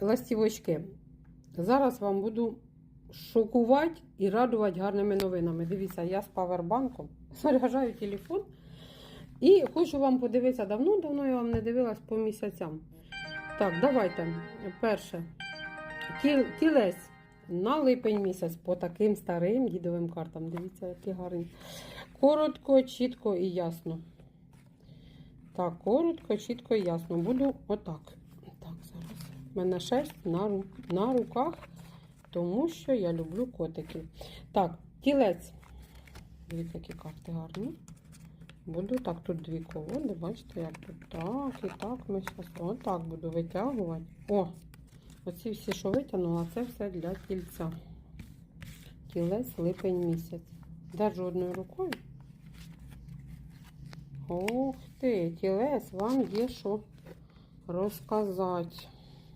ластівочки, зараз вам буду шокувати і радувати гарними новинами. Дивіться, я з павербанком заряджаю телефон. І хочу вам подивитися давно-давно я вам не дивилась по місяцям. Так, давайте. Перше. Ті- Тілець на липень місяць по таким старим дідовим картам. Дивіться, які гарні. Коротко, чітко і ясно. Так, коротко, чітко і ясно. Буду отак. У мене шерсть на, на руках, тому що я люблю котиків. Так, тілець. Дивіться, які карти гарні. Буду так, тут дві колоди, бачите, як тут так і так. Ми зараз отак буду витягувати. О! Оці всі, що витягнула, це все для тільця. Тілець липень місяць. Держу одною рукою. Ох ти, тілець, вам є що розказати.